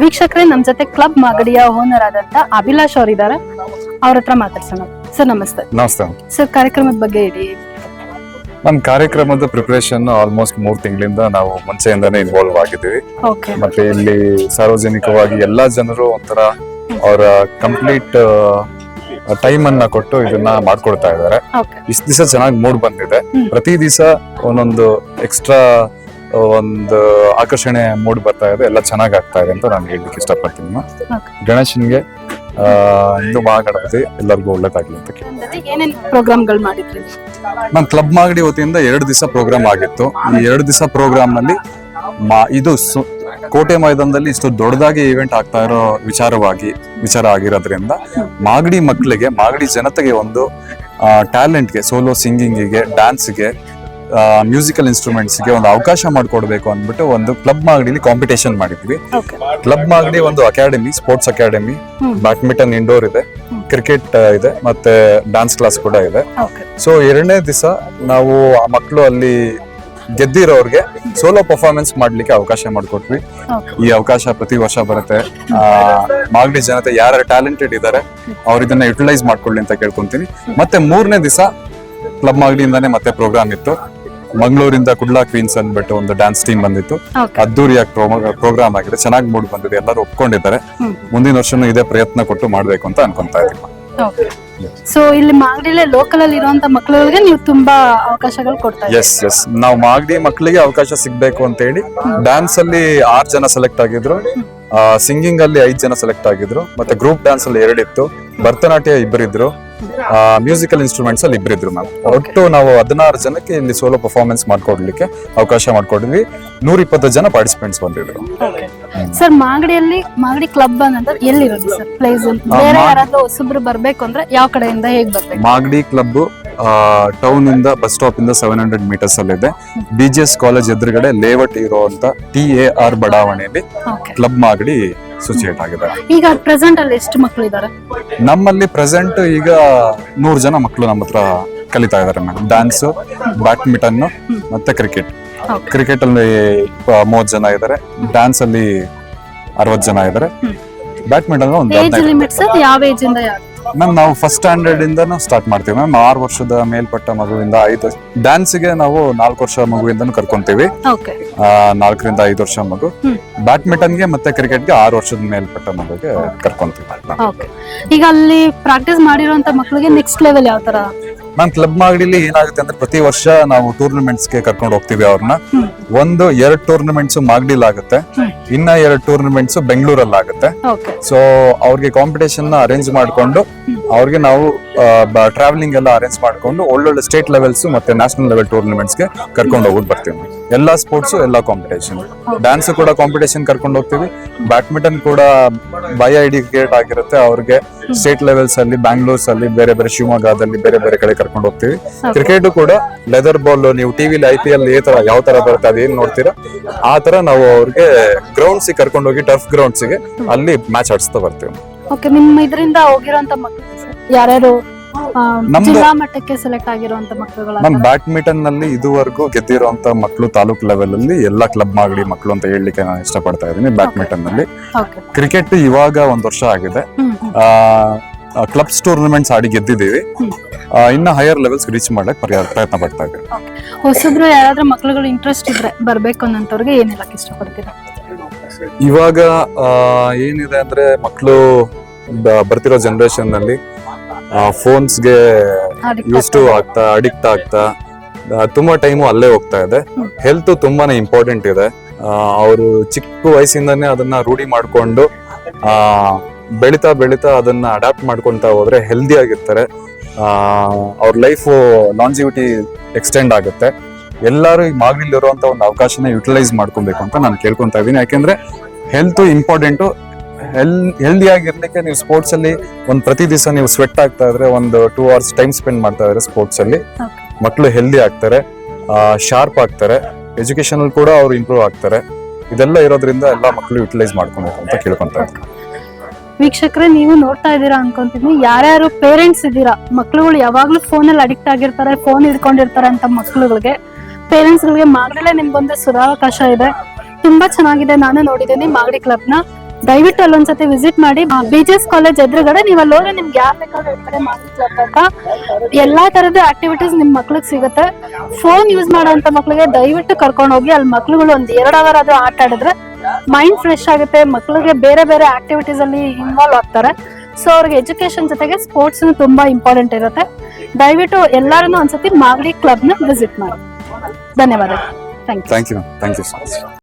ವೀಕ್ಷಕರೇ ನಮ್ ಜೊತೆ ಕ್ಲಬ್ ಮಾಗಡಿಯ ಓನರ್ ಆದಂತ ಅಭಿಲಾಷ್ ಅವರಿದ್ದಾರೆ. ಅವ್ರ ಹತ್ರ ಮಾತಾಡ್ಸೋಣ. ಸರ್ ನಮಸ್ತೆ. ನಮಸ್ತೆ. ಸರ್ ಕಾರ್ಯಕ್ರಮದ ಬಗ್ಗೆ ಹೇಳಿ. ನಮ್ಮ ಕಾರ್ಯಕ್ರಮದ ಪ್ರಿಪರೇಷನ್ ಆಲ್ಮೋಸ್ಟ್ ಮೂರ್ ತಿಂಗಳಿಂದ ನಾವು ಮುಂಚೆಯಿಂದಾನೇ ಇನ್ವಾಲ್ವ್ ಆಗಿದ್ದೀವಿ. ಮತ್ತೆ ಇಲ್ಲಿ ಸಾರ್ವಜನಿಕವಾಗಿ ಎಲ್ಲಾ ಜನರು ಒಂಥರ ಅವರ ಕಂಪ್ಲೀಟ್ ಟೈಮ್ ಅನ್ನ ಕೊಟ್ಟು ಇದನ್ನ ಮಾಡ್ಕೊಡ್ತಾ ಇದ್ದಾರೆ. ಇಷ್ಟು ದಿವಸ ಚೆನ್ನಾಗಿ ಮೂಡ್ ಬಂದಿದೆ. ಪ್ರತಿ ದಿವಸ ಒಂದೊಂದು ಎಕ್ಸ್ಟ್ರಾ ಒಂದು ಆಕರ್ಷಣೆ ಮೂಡ್ ಬರ್ತಾ ಇದೆ ಎಲ್ಲ ಚೆನ್ನಾಗ್ ಆಗ್ತಾ ಇದೆ ಅಂತ ನಾನು ಹೇಳಲಿಕ್ಕೆ ಇಷ್ಟಪಡ್ತೀನಿ. ಗಣೇಶನ್ಗೆ ಇನ್ನು ಹಿಂದೂ ಮಹಾಗಣಪತಿ ಎಲ್ಲರಿಗೂ ಒಳ್ಳೇದಾಗ್ಲಿ ಅಂತ ಪ್ರೋಗ್ರಾಮ್ಗಳು ಮಾಡಿದ್ರಿ? ನಮ್ಮ ಕ್ಲಬ್ ಮಾಗಡಿ ವತಿಯಿಂದ ಎರಡು ದಿವಸ ಪ್ರೋಗ್ರಾಮ್ ಆಗಿತ್ತು. ಈ ಎರಡು ದಿವಸ ಪ್ರೋಗ್ರಾಮ್ನಲ್ಲಿ ಇದು ಕೋಟೆ ಮೈದಾನದಲ್ಲಿ ಇಷ್ಟು ದೊಡ್ಡದಾಗಿ ಇವೆಂಟ್ ಆಗ್ತಾ ಇರೋ ವಿಚಾರವಾಗಿ ವಿಚಾರ ಆಗಿರೋದ್ರಿಂದ ಮಾಗಡಿ ಮಕ್ಕಳಿಗೆ ಮಾಗಡಿ ಜನತೆಗೆ ಒಂದು ಟ್ಯಾಲೆಂಟ್ಗೆ ಸೋಲೋ ಸಿಂಗಿಂಗಿಗೆ ಡ್ಯಾನ್ಸ್ಗೆ ಮ್ಯೂಸಿಕಲ್ ಇನ್ಸ್ಟ್ರೂಮೆಂಟ್ಸ್ಗೆ ಒಂದು ಅವಕಾಶ ಮಾಡಿಕೊಡ್ಬೇಕು ಅಂದ್ಬಿಟ್ಟು ಒಂದು ಕ್ಲಬ್ ಮಾಗಡಿಲಿ ಕಾಂಪಿಟೇಷನ್ ಮಾಡಿದ್ವಿ. ಕ್ಲಬ್ ಮಾಗಡಿ ಒಂದು academy sports academy. Badminton indoor ಇದೆ ಕ್ರಿಕೆಟ್ ಇದೆ ಮತ್ತೆ ಡ್ಯಾನ್ಸ್ ಕ್ಲಾಸ್ ಕೂಡ ಇದೆ. ಸೊ ಎರಡನೇ ದಿವಸ ನಾವು ಆ ಮಕ್ಕಳು ಅಲ್ಲಿ ಗೆದ್ದಿರೋರ್ಗೆ ಸೋಲೋ ಪರ್ಫಾರ್ಮೆನ್ಸ್ ಮಾಡ್ಲಿಕ್ಕೆ ಅವಕಾಶ ಮಾಡಿಕೊಟ್ವಿ. ಈ ಅವಕಾಶ ಪ್ರತಿ ವರ್ಷ ಬರುತ್ತೆ. ಆ, ಮಾಗಡಿ ಜನತೆ ಯಾರು ಟ್ಯಾಲೆಂಟೆಡ್ ಇದ್ದಾರೆ ಅವ್ರು ಇದನ್ನ ಯುಟಿಲೈಸ್ ಮಾಡ್ಕೊಳ್ಳಿ ಅಂತ ಕೇಳ್ಕೊಂತೀನಿ. ಮತ್ತೆ ಮೂರನೇ ದಿವಸ ಕ್ಲಬ್ ಮಾಗಡಿಯಿಂದಾನೇ ಮತ್ತೆ ಪ್ರೋಗ್ರಾಮ್ ಇತ್ತು. ಮಂಗಳೂರಿಂದ ಕುಡ್ಲಾ ಕ್ವೀನ್ಸ್ ಅಂದ್ಬಿಟ್ಟು ಒಂದು ಡ್ಯಾನ್ಸ್ ಟೀಮ್ ಬಂದಿತ್ತು. ಅದ್ದೂರಿಯಾಗಿ ಪ್ರೋಗ್ರಾಮ್ ಆಗಿದೆ. ಚೆನ್ನಾಗಿ ಮೂಡ್ ಬಂದಿದೆ. ಎಲ್ಲರೂ ಒಪ್ಕೊಂಡಿದ್ದಾರೆ. ಮುಂದಿನ ವರ್ಷನೂ ಇದೇ ಪ್ರಯತ್ನ ಕೊಟ್ಟು ಮಾಡ್ಬೇಕು ಅಂತ ಅನ್ಕೊಂತಾ ಇದ್ದೀವಿ ಸೊ ಇಲ್ಲಿ ಮಾಗಡಿಲೆ ಲೋಕಲ್ ಅಲ್ಲಿ ಇರುವಂತ ಮಕ್ಕಳುಗಳಿಗೆ ನೀವು ತುಂಬಾ ಅವಕಾಶಗಳು ಕೊಡ್ತಾ ಎಸ್ ಎಸ್ ನಾವು ಮಾಗಡಿ ಮಕ್ಕಳಿಗೆ ಅವಕಾಶ ಸಿಗ್ಬೇಕು ಅಂತ ಹೇಳಿ ಡ್ಯಾನ್ಸ್ ಅಲ್ಲಿ ಆರ್ ಜನ ಸೆಲೆಕ್ಟ್ ಆಗಿದ್ರು. ಸಿಂಗಿಂಗ್ ಅಲ್ಲಿ ಐದ್ ಜನ ಸೆಲೆಕ್ಟ್ ಆಗಿದ್ರು. ಮತ್ತೆ ಗ್ರೂಪ್ ಡ್ಯಾನ್ಸ್ ಅಲ್ಲಿ ಎರಡಿತ್ತು ಭರತನಾಟ್ಯ ಇಬ್ಬರಿದ್ರು ಮ್ಯೂಸಿಕಲ್ ಇನ್ಸ್ಟ್ರೂಮೆಂಟ್ಸ್ ಅಲ್ಲಿ ಇಬ್ಬರಿದ್ರು ಮ್ಯಾಮ್ ಒಟ್ಟು ನಾವು ಹದಿನಾರು ಜನಕ್ಕೆ ಇಲ್ಲಿ ಸೋಲೋ ಪರ್ಫಾರ್ಮೆನ್ಸ್ ಮಾಡ್ಕೊಡ್ಲಿಕ್ಕೆ ಅವಕಾಶ ಮಾಡ್ಕೊಡಿದ್ವಿ ನೂರ ಇಪ್ಪತ್ತು ಜನ ಪಾರ್ಟಿಸಿಪೆಂಟ್ಸ್ ಬಂದಿದ್ರು. ಸರ್ ಮಾಗಡಿಯಲ್ಲಿ ಮಾಗಡಿ ಕ್ಲಬ್ ಅಂತ ಎಲ್ಲಿರೋದು ಸರ್ ಪ್ಲೇಸ್ ಬೇರೆ ಯಾರಾದ್ರೂ ಹೊಸಬ್ರು ಬರ್ಬೇಕು ಅಂದ್ರೆ ಯಾವ ಕಡೆಯಿಂದ ಹೇಗ್ ಬರ್ಬೇಕು? ಮಾಗಡಿ ಕ್ಲಬ್ ಟೌನ್ ಇಂದ ಬಸ್ ಸ್ಟಾಪ್ ಇಂದ ಸೆವೆನ್ ಹಂಡ್ರೆಡ್ ಮೀಟರ್ಸ್ ಅಲ್ಲಿ ಇದೆ. ಬಿ ಜಿ ಎಸ್ ಕಾಲೇಜ್ ಎದುರುಗಡೆ ಲೇಔಟ್ ಇರುವಂತ ಟಿ ಎ ಆರ್ ಬಡಾವಣೆಯಲ್ಲಿ ಕ್ಲಬ್ ಮಾಗಡಿ ಅಸೋಸಿಯೇಟ್ ಆಗಿದ್ದಾರೆ. ಈಗ ಪ್ರೆಸೆಂಟ್ ಅಲ್ಲಿ ಎಷ್ಟು ಮಕ್ಕಳು ಇದ್ದಾರೆ? ನಮ್ಮಲ್ಲಿ ಪ್ರೆಸೆಂಟ್ ಈಗ ನೂರು ಜನ ಮಕ್ಕಳು ನಮ್ಮ ಹತ್ರ ಕಲಿತಾ ಇದ್ದಾರೆ ಮೇಡಮ್. ಡ್ಯಾನ್ಸ್ ಬ್ಯಾಡ್ಮಿಂಟನ್ ಮತ್ತೆ ಕ್ರಿಕೆಟ್. ಕ್ರಿಕೆಟ್ ಅಲ್ಲಿ ಮೂವತ್ತು ಜನ ಇದ್ದಾರೆ. ಡ್ಯಾನ್ಸ್ ಅಲ್ಲಿ ಅರವತ್ತು ಜನ ಇದ್ದಾರೆ. ಬ್ಯಾಡ್ಮಿಂಟನ್ ಒಂದು ಏಜ್ ಯಾವ ಏಜ್ ಇಂದ ಯಾವ ಮ್ಯಾಮ್ ನಾವು ಫಸ್ಟ್ ಸ್ಟ್ಯಾಂಡರ್ಡ್ ಇಂದನೂ ಸ್ಟಾರ್ಟ್ ಮಾಡ್ತೀವಿ. ಮ್ಯಾಮ್ ಆರು ವರ್ಷದ ಮೇಲ್ಪಟ್ಟ ಮಗುವಿಂದ ಐದು ಡ್ಯಾನ್ಸ್ಗೆ ನಾವು ನಾಲ್ಕು ವರ್ಷ ಮಗುವಿಂದನೂ ಕರ್ಕೊಂತೀವಿ. ಓಕೆ ಆ, ನಾಲ್ಕರಿಂದ ಐದು ವರ್ಷ ಮಗು. ಬ್ಯಾಡ್ಮಿಂಟನ್ಗೆ ಮತ್ತೆ ಕ್ರಿಕೆಟ್ಗೆ ಆರು ವರ್ಷದ ಮೇಲ್ಪಟ್ಟ ಮಗುಗೆ ಕರ್ಕೊಂತೀವಿ ಓಕೆ ಈಗ ಅಲ್ಲಿ ಪ್ರಾಕ್ಟೀಸ್ ಮಾಡಿರುವಂತ ಮಕ್ಕಳಿಗೆ ನೆಕ್ಸ್ಟ್ ಲೆವೆಲ್ ಯಾವ ತರ? ಮ್ಯಾಮ್ ಕ್ಲಬ್ ಮಾಗಡಿಲಿ ಏನಾಗುತ್ತೆ ಅಂದ್ರೆ ಪ್ರತಿ ವರ್ಷ ನಾವು ಟೂರ್ನಮೆಂಟ್ಸ್ಗೆ ಕರ್ಕೊಂಡು ಹೋಗ್ತೀವಿ ಅವ್ರನ್ನ. ಒಂದು ಎರಡು ಟೂರ್ನಮೆಂಟ್ಸ್ ಮಾಗಡಿಲ್ ಆಗುತ್ತೆ. ಇನ್ನ ಎರಡು ಟೂರ್ನಮೆಂಟ್ಸ್ ಬೆಂಗಳೂರಲ್ಲಿ ಆಗುತ್ತೆ ಓಕೆ ಸೊ ಅವ್ರಿಗೆ ಕಾಂಪಿಟೇಷನ್ ಅರೇಂಜ್ ಮಾಡ್ಕೊಂಡು ಅವ್ರಿಗೆ ನಾವು ಟ್ರಾವೆಲಿಂಗ್ ಎಲ್ಲ ಅರೇಂಜ್ ಮಾಡ್ಕೊಂಡು ಒಳ್ಳೊಳ್ಳೆ ಸ್ಟೇಟ್ ಲೆವೆಲ್ಸ್ ಮತ್ತೆ ನ್ಯಾಷನಲ್ ಲೆವೆಲ್ ಟೂರ್ನಮೆಂಟ್ಸ್ಗೆ ಕರ್ಕೊಂಡು ಹೋಗಿ ಬರ್ತೀವಿ ಎಲ್ಲ ಸ್ಪೋರ್ಟ್ಸ್ ಎಲ್ಲ ಕಾಂಪಿಟೇಷನ್ ಡ್ಯಾನ್ಸ್ ಕೂಡ ಕಾಂಪಿಟೇಷನ್ ಕರ್ಕೊಂಡು ಹೋಗ್ತೀವಿ. ಬ್ಯಾಡ್ಮಿಂಟನ್ ಕೂಡ ಬೈ ಕ್ರಿಯೇಟ್ ಆಗಿರುತ್ತೆ. ಅವ್ರಿಗೆ ಸ್ಟೇಟ್ ಲೆವೆಲ್ಸ್ ಅಲ್ಲಿ ಬ್ಯಾಂಗ್ಳೂರ್ಸ್ ಅಲ್ಲಿ ಬೇರೆ ಬೇರೆ ಶಿವಮೊಗ್ಗದಲ್ಲಿ ಬೇರೆ ಬೇರೆ ಕಡೆ ಕರ್ಕೊಂಡು ಹೋಗ್ತೀವಿ. ಕ್ರಿಕೆಟ್ ಕೂಡ ಲೆದರ್ ಬಾಲ್ ನೀವು ಟಿವಿಲಿ ಐ ಪಿ ಎಲ್ ಏ ತರ ಯಾವ ತರ ಬರುತ್ತೆ ಅದೇನ್ ನೋಡ್ತೀರಾ? ಆ ತರ ನಾವು ಅವ್ರಿಗೆ ಗ್ರೌಂಡ್ಸ್ ಕರ್ಕೊಂಡು ಹೋಗಿ ಟಫ್ ಗ್ರೌಂಡ್ಸ್ಗೆ ಅಲ್ಲಿ ಮ್ಯಾಚ್ ಆಡಿಸ್ತಾ ಬರ್ತೀವಿ. ಓಕೆ ನಿಮ್ಮ ಇದರಿಂದ ಹೋಗಿರುವಂತ ಮಕ್ಕಳು ಯಾರ್ಯಾರು ಆ, ನಮ್ದು- ಜಿಲ್ಲಾ ಮಟ್ಟಕ್ಕೆ ಸೆಲೆಕ್ಟ್ ಆಗಿರುವಂತ ಮಕ್ಕಳುಗಳ ನಮ್ ಬ್ಯಾಡ್ಮಿಂಟನ್ನಲ್ಲಿ ಇದುವರೆಗೂ ಗೆದ್ದಿರುವಂತ ಮಕ್ಕಳು ತಾಲೂಕ್ ಲೆವೆಲ್ ಅಲ್ಲಿ ಎಲ್ಲಾ ಕ್ಲಬ್ ಮಾಗಡಿ ಮಕ್ಕಳು ಅಂತ ಹೇಳಲಿಕ್ಕೆ ನಾನು ಇಷ್ಟಪಡ್ತಾ ಇದ್ದೀನಿ ಬ್ಯಾಡ್ಮಿಂಟನ್ನಲ್ಲಿ ಓಕೆ ಕ್ರಿಕೆಟ್ ಇವಾಗ ಒಂದ್ ವರ್ಷ ಆಗಿದೆ. ಹ್ಮ್. ಕ್ಲಬ್ಸ್ ಟೂರ್ನಮೆಂಟ್ಸ್ ಆಡಿ ಗೆದ್ದಿದ್ದೀವಿ. ಹ್ಮ್. ಆ, ಇನ್ನ ಹೈಯರ್ ಲೆವೆಲ್ಸ್ ರೀಚ್ ಮಾಡಕ್ ಪರ್ಯಾ- ಪ್ರಯತ್ನ ಪಡ್ತಾ ಇದ್ದೀವಿ. ಹೊಸಬ್ರು ಯಾರಾದ್ರೂ ಮಕ್ಳುಗಳು ಇಂಟ್ರೆಸ್ಟ್ ಇದ್ರೆ ಬರ್ಬೇಕು ಅನ್ನೋಂಥವ್ರಿಗೆ ಏನ್ ಹೇಳಕ್ ಇಷ್ಟಪಡ್ತೀರಾ? ಇವಾಗ ಏನಿದೆ ಅಂದ್ರೆ ಮಕ್ಕಳು ಬರ್ತಿರೋ ಜನರೇಷನ್ನಲ್ಲಿ ಫೋನ್ಸ್ಗೆ ಯೂಸ್ ಟು ಆಗ್ತಾ ಅಡಿಕ್ಟ್ ಆಗ್ತಾ ತುಂಬಾ ಟೈಮು ಅಲ್ಲೇ ಹೋಗ್ತಾ ಇದೆ. ಹೆಲ್ತ್ ತುಂಬಾನೇ ಇಂಪಾರ್ಟೆಂಟ್ ಇದೆ. ಅವರು ಚಿಕ್ಕ ವಯಸ್ಸಿಂದಾನೇ ಅದನ್ನ ರೂಢಿ ಮಾಡಿಕೊಂಡು ಆ ಬೆಳಿತಾ ಬೆಳಿತಾ ಅದನ್ನ ಅಡಾಪ್ಟ್ ಮಾಡ್ಕೊಳ್ತಾ ಹೋದ್ರೆ ಹೆಲ್ದಿ ಆಗಿರ್ತಾರೆ. ಅವ್ರ ಲೈಫ್ ಲಾಂಜಿವಿಟಿ ಎಕ್ಸ್ಟೆಂಡ್ ಆಗುತ್ತೆ. ಎಲ್ಲರೂ ಈ ಮಾಗಡಿಲಿರುವಂತ ಒಂದು ಅವಕಾಶನ ಯುಟಿಲೈಸ್ ಮಾಡ್ಕೊಬೇಕು ಅಂತ ನಾನು ಕೇಳ್ಕೊಂತಾ ಇದ್ದೀನಿ. ಯಾಕೆಂದ್ರೆ ಹೆಲ್ತ್ ಇಂಪಾರ್ಟೆಂಟು ಹೆಲ್ ಹೆಲ್ದಿ ಆಗಿರ್ಲಿಕ್ಕೆ ನೀವು ಸ್ಪೋರ್ಟ್ಸ್ ಅಲ್ಲಿ ಒಂದು ಪ್ರತಿ ದಿವಸ ನೀವು ಸ್ವೆಟ್ ಆಗ್ತಾ ಇದ್ರೆ ಒಂದು ಟೂ ಅವರ್ಸ್ ಟೈಮ್ ಸ್ಪೆಂಡ್ ಮಾಡ್ತಾ ಇದ್ರೆ ಸ್ಪೋರ್ಟ್ಸ್ ಅಲ್ಲಿ. ಮಕ್ಕಳು ಹೆಲ್ದಿ ಆಗ್ತಾರೆ ಶಾರ್ಪ್ ಆಗ್ತಾರೆ ಎಜುಕೇಶನ್ ಅಲ್ಲಿ ಕೂಡ ಅವ್ರು ಇಂಪ್ರೂವ್ ಆಗ್ತಾರೆ. ಇದೆಲ್ಲ ಇರೋದ್ರಿಂದ ಎಲ್ಲ ಮಕ್ಕಳು ಯುಟಿಲೈಸ್ ಮಾಡ್ಕೊಬೇಕು ಅಂತ ಕೇಳ್ಕೊಂತ ಇದ್ದೀನಿ. ವೀಕ್ಷಕರೇ ನೀವು ನೋಡ್ತಾ ಇದ್ದೀರಾ ಅನ್ಕೊಂತೀನಿ. ಯಾರ್ಯಾರು ಪೇರೆಂಟ್ಸ್ ಇದ್ದೀರಾ ಮಕ್ಳುಗಳು ಯಾವಾಗ್ಲೂ ಫೋನಲ್ಲಿ ಅಡಿಕ್ಟ್ ಆಗಿರ್ತಾರೆ ಫೋನ್ ಹಿಡ್ಕೊಂಡಿರ್ತಾರೆ ಅಂತ ಮಕ್ಳುಗಳಿಗೆ. ಪೇರೆಂಟ್ಸ್ ಗಳಿಗೆ ಮಾಗಡಿಲೆ ನಿಮ್ಗೊಂದು ಸುರಾವಕಾಶ ಇದೆ. ತುಂಬಾ ಚೆನ್ನಾಗಿದೆ. ನಾನು ನೋಡಿದ್ದೀನಿ ಮಾಗಡಿ ಕ್ಲಬ್ನ. ದಯವಿಟ್ಟು ಅಲ್ಲೊಂದ್ಸತಿ ವಿಸಿಟ್ ಮಾಡಿ. ಬಿ ಜಿ ಎಸ್ ಕಾಲೇಜ್ ಎದುರುಗಡೆ ನೀವು ಅಲ್ಲಿ ಹೋದ್ರೆ ನಿಮ್ಗೆ ಯಾರು ಬೇಕಾದ್ರೂ ಇರ್ತಾರೆ ಅಂತ. ಎಲ್ಲಾ ತರದ ಆಕ್ಟಿವಿಟೀಸ್ ನಿಮ್ ಮಕ್ಳಿಗೆ ಸಿಗುತ್ತೆ. ಫೋನ್ ಯೂಸ್ ಮಾಡೋಂತ ಮಕ್ಳಿಗೆ ದಯವಿಟ್ಟು ಕರ್ಕೊಂಡು ಹೋಗಿ. ಅಲ್ಲಿ ಮಕ್ಳುಗಳು ಒಂದ್ ಎರಡು ಅವರ್ ಆದ್ರೂ ಆಟ ಆಡಿದ್ರೆ ಮೈಂಡ್ ಫ್ರೆಶ್ ಆಗುತ್ತೆ. ಮಕ್ಳಿಗೆ ಬೇರೆ ಬೇರೆ ಆಕ್ಟಿವಿಟೀಸ್ ಅಲ್ಲಿ ಇನ್ವಾಲ್ವ್ ಆಗ್ತಾರೆ. ಸೊ ಅವ್ರಿಗೆ ಎಜುಕೇಶನ್ ಜೊತೆಗೆ ಸ್ಪೋರ್ಟ್ಸ್ ತುಂಬಾ ಇಂಪಾರ್ಟೆಂಟ್ ಇರುತ್ತೆ. ದಯವಿಟ್ಟು ಎಲ್ಲರನ್ನೂ ಒಂದ್ಸತಿ ಮಾಗಡಿ ಕ್ಲಬ್ನ ವಿಸಿಟ್ ಮಾಡಿ. धन्यवाद। Thank you thank you ma'am thank you so much